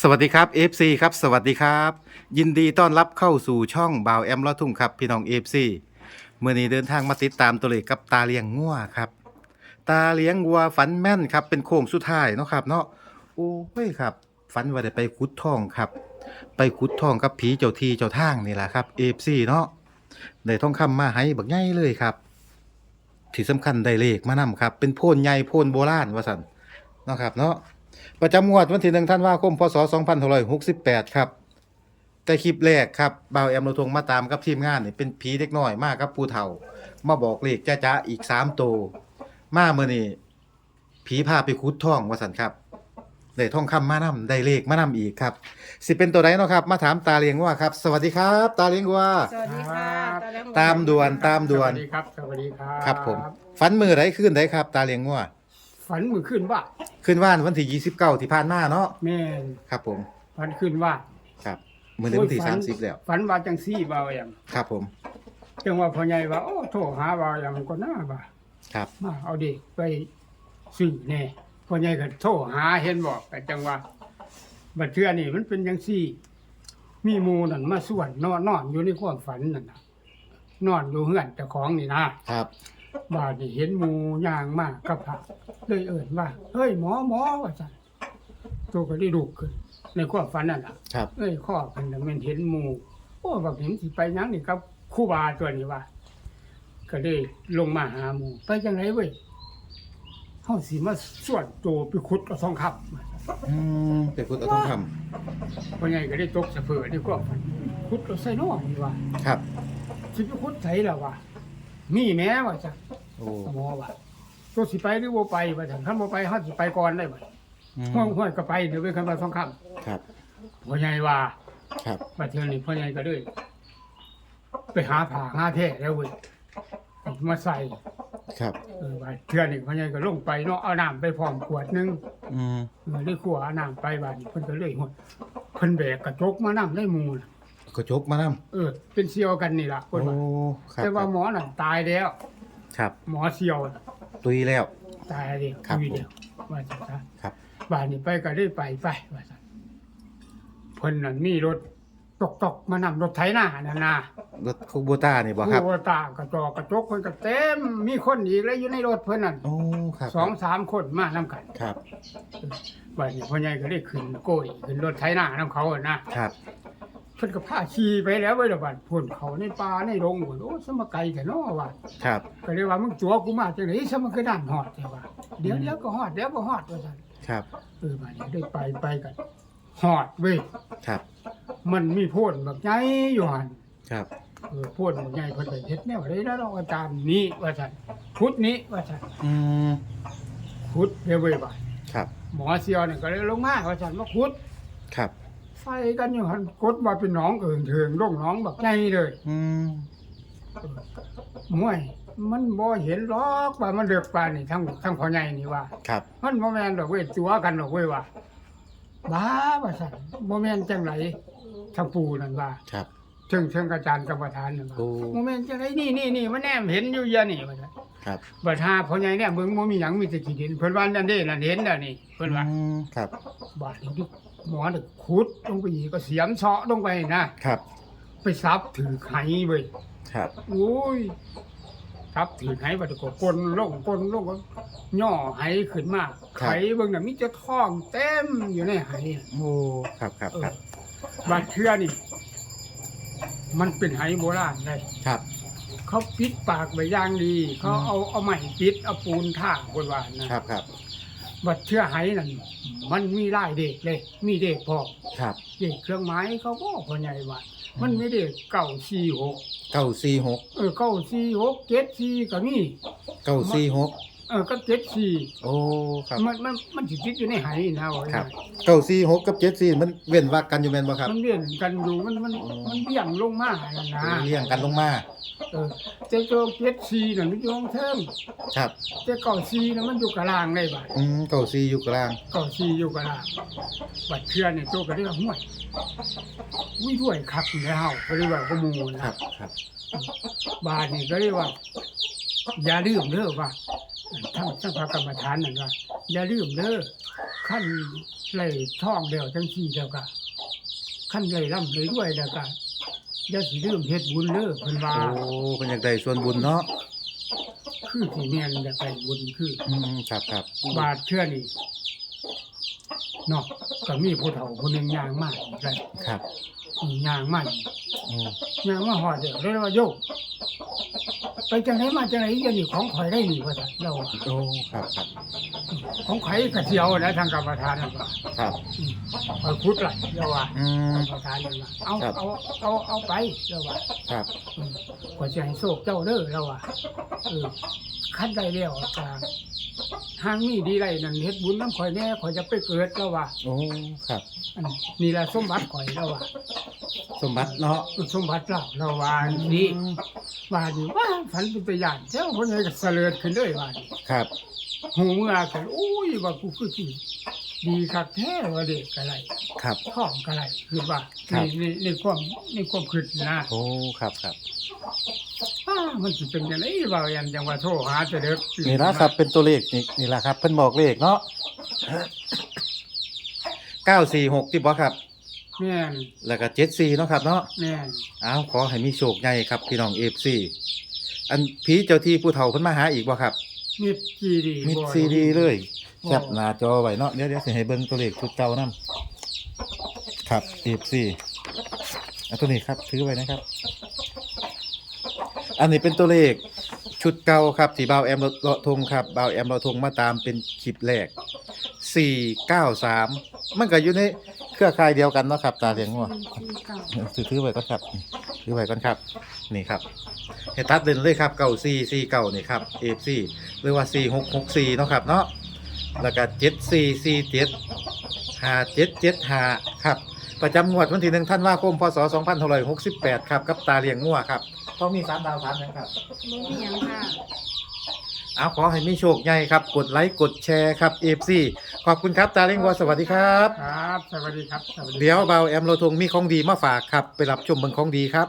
สวัสดีครับ FC ครับ สวัสดีครับ ยินดีต้อนรับเข้าสู่ช่องบ่าวแอมลอทุ่งครับ พี่น้อง FC เมื่อนี้เดินทางมาติดตามตัวเลขกับตาเลี้ยงงัวครับ ตาเลี้ยงวัวฝันแม่นครับ เป็นโค้งสุดท้ายเนาะครับ เนาะโอ้ยครับฝันว่าได้ไปขุดทองครับ ไปขุดทองกับผีเจ้าที่เจ้าทางนี่แหละครับ FC เนาะได้ทองคำมาให้บักใหญ่เลยครับที่สำคัญได้เลขมานํครับ เป็นโพนใหญ่โพนโบราณว่าซั่นเนาะครับ เนาะ ประจำงวดวันที่หนึ่งธันวาคมพศ2568 ครับ แต่คลิปแรกครับบ่าวแอมโรทงมาตามกับทีมงานนี่เป็นผีเด็กน้อยมากครับผู้เฒ่า มาบอกเลขจ้าจ้าอีก3โตวมาเมื่อนี้ผีพาไปคุดทองว่าสันครับได้ทองคำมานํได้เลขมานํอีกครับ สิเป็นตัวใดเนาะครับ มาถามตาเลียงว่าครับ สวัสดีครับ ตาเลียงว่า สวัสดีค่ะครับตาเลี้ยงตามด่วนตามด่วนสวัสดีครับ สวัสดีครับ ครับผม ฝันมือไรขึ้นไดครับ ตาเลียงว่า ฝันมือขึ้นว่าขึ้นว่านวันที่29ที่ผ่านมาเนาะแม่นครับผมฝันขึ้นว่าครับมือนี้วันที่โอ้ยฝัน30แล้วฝันว่าจังซี่บ่าวแอมครับผมจังว่าพ่อใหญ่ว่าโอ้โทรหาบ่าวแอมก็น่าว่าครับมาเอาเด็กไปซื้อแน่พ่อใหญ่ก็โทรหาเห็นบอกแต่จังว่าบัดเทื่อนี่มันเป็นจังซี่ มีหมู่นั่นมาส่วนนอนนอนอยู่ในความฝันนั่นน่ะนอนอยู่เฮือนเจ้าของนี่นะครับ บาดนี่เห็นหมูย่างมากกับผักเลยเอิ่นว่าเฮ้ยหมอหมอว่าจันตัวก็ได้ลุกขึ้น ในความฝันนั่นล่ะครับ เอ้ยข้อพันน่ะมันเห็นหมูโอ้บักเห็นสิไปหยังนี่กับครู่บาตัวนี้ว่า ก็ได้ลงมาหาหมูไปจังไรเว้ยเฮาสิมาส่วนโตไปขุดเอาทองคำ อืมเป็นพุทธต้องทเพราะไงก็ได้ตกสะเพือในความฝันขุดเอาใส่นอกนี่ว่าำครับ สิไปขุดไสล่ะว่า มีแม้ว่าจันโอ้หมอว่าตัวสิไปหรือบ่ไปว่าซั่นคันบ่ไปเฮาสิไปก่อนได้บ่อืมห้องห้อยก็ไปเดี๋ยวไปคันว่าสองคำครับ พ่อใหญ่ว่าครับ บัดเทื่อนี้พ่อใหญ่ก็เลยไปหาผ้าหาแท้แล้วเว้ยเอามาใส่ครับ เออบัดเทื่อนี้พ่อใหญ่ก็ลงไปเนาะเอาน้ำไปพร้อมขวดหนึง อืม เออได้ขวดเอาน้ำไปบัดนี้เพิ่นก็เลยหดเพิ่นแบกกระจกมานํได้หมู่น่ะ ก็จกมานเออ เป็นเสี่ยวกันนี่ล่ะำเพิ่นว่าครับแต่ว่าหมอน่ะตายแล้ว ครับ หมอเสี่ยวน่ะตุยแล้ว ตายแล้วครับชีวิตเดียวว่าจังซะครับ บ้านนี้ไปก็ได้ไปไปว่าซั่นเพิ่นนั่นมีรถตกตกๆมานำรถไถนานั่นน่ะรถคูโบต้านี่บ่ครับ ผู้ตากระจอกกระจกเพิ่นก็เต็ม มีคนอีกแล้วอยู่ในรถเพิ่นนั่นโอ้ ครับสองสามคนมานํกัน ครับบ้านนี้พ่อใหญ่ก็ได้ขึ้นโกยขึ้นรถไถนานํเขาอะนะครับ เพิ่นก็พาขี่ไปแล้วไว้ละบัดพุ่นเขาในป่าในโรงพุ่นโอ้สมไกลแท้เนาะว่าครับ ก็เลยว่ามึงตัวกูมาจังได๋สมคือด้านฮอดแท้ว่าเดี๋ยวเดี๋ยวก็ฮอดเดี๋ยวก็ฮอดว่าซั่นครับเออบ้านนี้ได้ไปไปกันฮอดเว้ยครับ มันมีโพ่นแบบใหญ่อยู่หันครับเออโพ่นแบบใหญ่เพิ่นไปเฮ็ดแนวได้แล้วอาจารย์นี้ว่าซั่นพุทธนี้ว่าซั่นอืมพุทธเด้อเว้ยบ่าครับ หมอเสียวนี่ก็เลยลงมาว่าซั่นว่าพุทธครับ ไฟกันอยู่หันกดว่าเป็นหนองเอิงเถิงลงหนองแบบใหญ่เลยอืมมวยมันบ่เห็นหรอกว่ามันเดือกปานนี่ทั้งทั้งพ่อใหญ่นี่ว่า ครับ มันบ่แม่นดอกเว้ยตัวกันดอกเว้ยว่าบ้าว่าซั่นบ่แม่นจังไหนทั้งปู่นั่นว่าครับ เชิงเชิงอาจารย์กรรมฐานนั่นว่าโอ้โมเมนต์จังไดนี่นี่นี่มันแนมเห็นอยู่เยอะนี่ว่าซั่นครับบัดหาพ่อใหญ่เนี่ยเบิ่งบ่มีหยังมีแต่ขี้ดินเพิ่นว่านั่นเด้นั่นเห็นแล้วนี่เพิ่นว่าอืมครับ บาดนี้ดิ หมอน่ะขุดลงไปอีกก็เสียมเซาะลงไปนะครับ ไปซับถือไห้เว้ยครับ โอ้ยซับถือไห้บัดนี้ก็กลนลงกลนลงก็ย่อไห้ขึ้นมาไห้เบิ่งน่ะมีแต่ท้องเต็มอยู่ในไห้น่ะโอ้ครับครับเอคอรับ บาดเทื่อนี่ มันเป็นไห้โบราณเลยครับ เขาปิดปากไว้อย่างดี เขาเอาเอาไม้ปิดเอาปูนท่าคนว่านะครับครับ บัดเชื่อไหนั่นมันมีหลายเด็กเลย มีเด็กพอครับเด็กเครื่องไม้เขาก็พอใหญ่ว่ามันไม่เด็กเก่าสี่หกเก้าสี่หกเออเก่าสี่หกเจ็ดสี่ก็มีเก้าสี่หก เออก็เจ็ดสี่โอ้ครับมันมันมันสิติดอยู่ในไหนะว่าครับเก้าสี่หกกับเจ็ดสี่มันเว้นวรรคกันอยู่แม่นบ่ครับมันเลี่ยนกันอยู่มันมันอ๋อมันเบี่ยงลงมาแล้วนะเลี้ยงกันลงมาเออเจ้าโจเจ็ดสี่น่ะมันอยู่ข้างเทิงครับเจ้าเก่าสี่น่ะมันอยู่กลางเลยบ่าอืมเก้าสี่อยู่กลางก็ชีอยู่กันละบัดเทือนเนี่ยโตก็ได้ว่าห่วยวิด้วยคักแล้วเฮาก็เลยว่าก็มูลครันะบครับ บาดนี่ก็เลยว่าอย่าลืมเด้อว่า ทั้งทั้งพระกรรมฐานนั่นว่าอย่าลืมเด้อขั้นไหลท่องเดียวจังสี่เดียวก็ขั้นไหลร่ำไหลด้วยเดียวก็อย่าสิลืมเฮ็ดบุญเด้อเพิ่นว่าโอ้เพิ่นอยากได้ส่วนบุญเนาะคือสิแม่นอยากไปบุญคืออืมครับครับบาทเชื่อนี่เนาะก็มีผู้เฒ่าคนหนึงย่างมาอีกแล้วครับอืมย่างมาอีกอืมย่างมาฮอดเดี๋ยวเลยว่าโยกไป จังไหนมาจังไหนเดี๋ยวนี้ของข่อยได้นี่ว่าซั่นเราว่าโอ้ครับครับของข่อยก็เที่ยวนะทางกรรมฐานนั่นว่าครับอืมข่อยขุดไหลเราว่าอืกมรรมฐานนั่นว่าเอาครับ เอาเอาเอาไปเราว่าครับ อืมข่อยสิให้โชคเจ้าเด้อเราว่าเออคันได้แล้วก็ทางนี้ดีไรนั่นเฮ็ดบุญน้ำข่อยแน่ข่อยจะไปเกิดแล้วว่าโอ้ ครับ อันนี่แหละสมบัติข่อยแล้วว่าสมบัติเนาะสมบัติเราเราว่านี่ว่านี่ว่าฝันเป็นตัวอย่างเจ้าคนไหนก็เสลิดขึ้นเลยว่านี่ครับ หูเมื่อกันอุ้ยว่ากูคือสิดีคักแท้ว่าเด็กอะไรครับ ท้องอะไรคือว่าครับในในในความในความคิดนะโอ้ ครับครับ อ้ามันสิเป็นจังไดว่ายันจังว่าโทรหาจะเด็กนี่ละครับ เป็นตัวเลขนี่นี่ละครับเพิ่นบอกเลขเนาะ946ที่บ่ครับ แม่นแล้วก็74เนาะครับเนาะ แม่นอ้าวขอให้มีโชคใหญ่ครับ พี่น้อง FC อั นผีเจ้าที่ผู้เฒ่าเพิ่นมาหาอีกบ่ครับ มิดจีดีมิดบ่ซีดีเลยบ่แคปหน้าจอไว้เนาะเดี๋ยวเดี๋ยวสิให้เบิ่งตัวเลขชุดเก่านํครับ FC อันตัวนี้ครับถือไว้นะครับ อันนี้เป็นตัวเลขชุดเก่าครับที่บ่าวแอมเลาะทงครับบ่าวแอมเลาะทงมาตามเป็นคลิปแรก493มันก็อยู่ในเครือข่ายเดียวกันเนาะครับ ตาเลี้ยงงัวถือถือไว้ก่อนครับถือไว้ก่อนครับ นี่ครับ เฮตัดเด่นเลยครับเก่า4 4เก่านี่ครับ FC หรือว่า4664เนาะครับเนาะแล้วก็7447 5775ครับประจำงวดวันที่1ธันวาคมพศ2568ครับกับตาเลี้ยงงัวครับต้องมี3ดาว3นะครับบ่มีหยังค่ะ เอาขอให้มีโชคใหญ่ครับ กดไลค์กดแชร์ครับ FC ขอบคุณครับตาเลี้ยงงัวสวัสดีครับ ครับ สวัสดีครับสวัสดีเดี๋ยวเบาแอมโลทงมีของดีมาฝากครับ ไปรับชมเมืองของดีครับ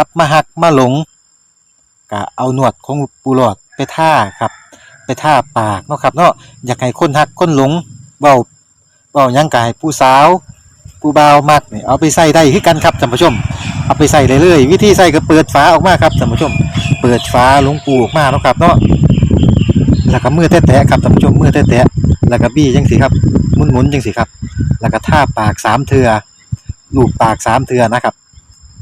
กลับมาหักมาหลงก็เอาหนวดของปูหลอดไปท่าครับ ไปท่าปากเนาะครับเนาะอยากให้คนหักคนหลงเบาเบายังกายผู้สาวผู้บ่าวมักนี่เอาไปใส่ได้คือกันครับท่านผู้ชม เอาไปใส่เลยเลยวิธีใส่ก็เปิดฝาออกมาครับท่านผู้ชม เปิดฝาหลวงปูออกมาเนาะครับเนาะแล้วก็มือแตะๆครับท่านผู้ชมมือแตะๆแล้วก็บี้จังสิครับหมุนๆจังสิครับ แล้วก็ท่าปากสามเทือลูบปากสามเทือนะครับ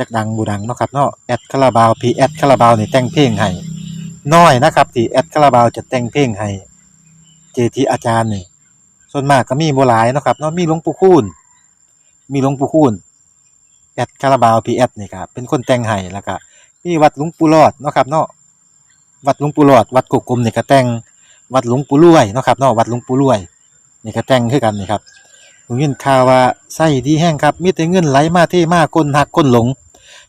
จักดังบูดังเนาะครับเนาะแอดคาราบาวพีแอดคาราบาวนี่แต่งเพลงให้น้อยนะครับที่แอดคาราบาวจะแต่งเพลงให้เจทีอาจารย์นี่ส่วนมากก็มีบ่หลายเนาะครับเนาะมีหลวงปู่คูณมีหลวงปู่คูณแอดคาราบาวพีแอดนี่ครับเป็นคนแต่งให้แล้วก็มีวัดหลวงปู่รอดเนาะครับเนาะวัดหลวงปู่รอด วัดกกกลมนี่ก็แต่งวัดหลวงปู่รวยเนาะครับเนาะวัดหลวงปู่รวยนี่ก็แต่งคือกันนี่ครับผมยินข่าวว่าไส้ดีแห้งครับมีแต่เงินไหลมาเทมากคนหักคนหลง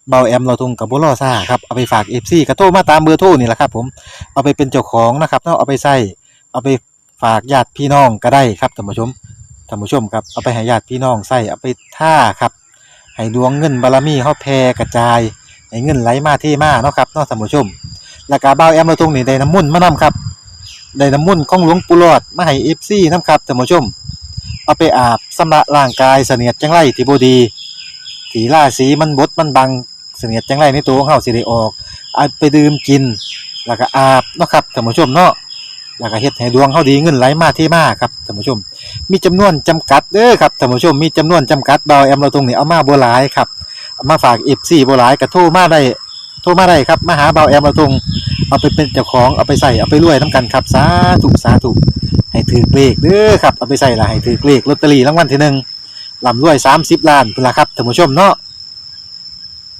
เบาแอมเราทงกับบุรอซ่าครับเอาไปฝากเอฟซีกระโทรมาตามเบอร์โทรนี่แหละครับ ผมเอาไปเป็นเจ้าของนะครับเนาะเอาไปใส่เอาไปฝากญาติพี่น้องก็ได้ครับท่านผู้ชมท่านผู้ชมครับเอาไปให้ญาติพี่น้องใส่เอาไปท่าครับให้ดวงเงินบารมีเฮาแผ่กระจายให้เงินไหลมาเทมาเนาะครับเนาะท่านผู้ชมแล้วก็เบาแอมเราทงนี่ได้น้ำมุ่นมานํครับได้น้ำมุ่นของหลวงปู่หลอดมาให้เอฟซีนํครับท่านผู้ชม เอาไปอาบสำระร่างกายเสนียดจังไรที่บดีถีล่าสีมันบดมันบัง เสนียดจังไรในตัวของเฮาสิได้ออกเอาไปดื่มกิน แล้วก็อาบเนาะครับท่านผู้ชมเนาะแล้วก็เฮ็ดให้ดวงเฮาดีเงินไหลมาเทมาครับท่านผู้ชม มีจำนวนจำกัดเด้อครับท่านผู้ชมมีจำนวนจำกัดเบาแอมเราตรงนี้เอามาบ่หลายครับเอามาฝาก FC บ่หลายก็โทรมาได้โทรมาได้ครับมาหาเบาแอมเราตรงเอาไปเป็นเจ้าของเอาไปใส่เอาไปรวยนํกันครับสาธุสาธุให้ถือเลขเด้อครับเอาไปใส่ละให้ถือเลขลอตเตอรี่รางวัลที่หนึ่งลำรวย30ล้านพุ่นละครับท่านผู้ชมเนาะ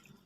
ับ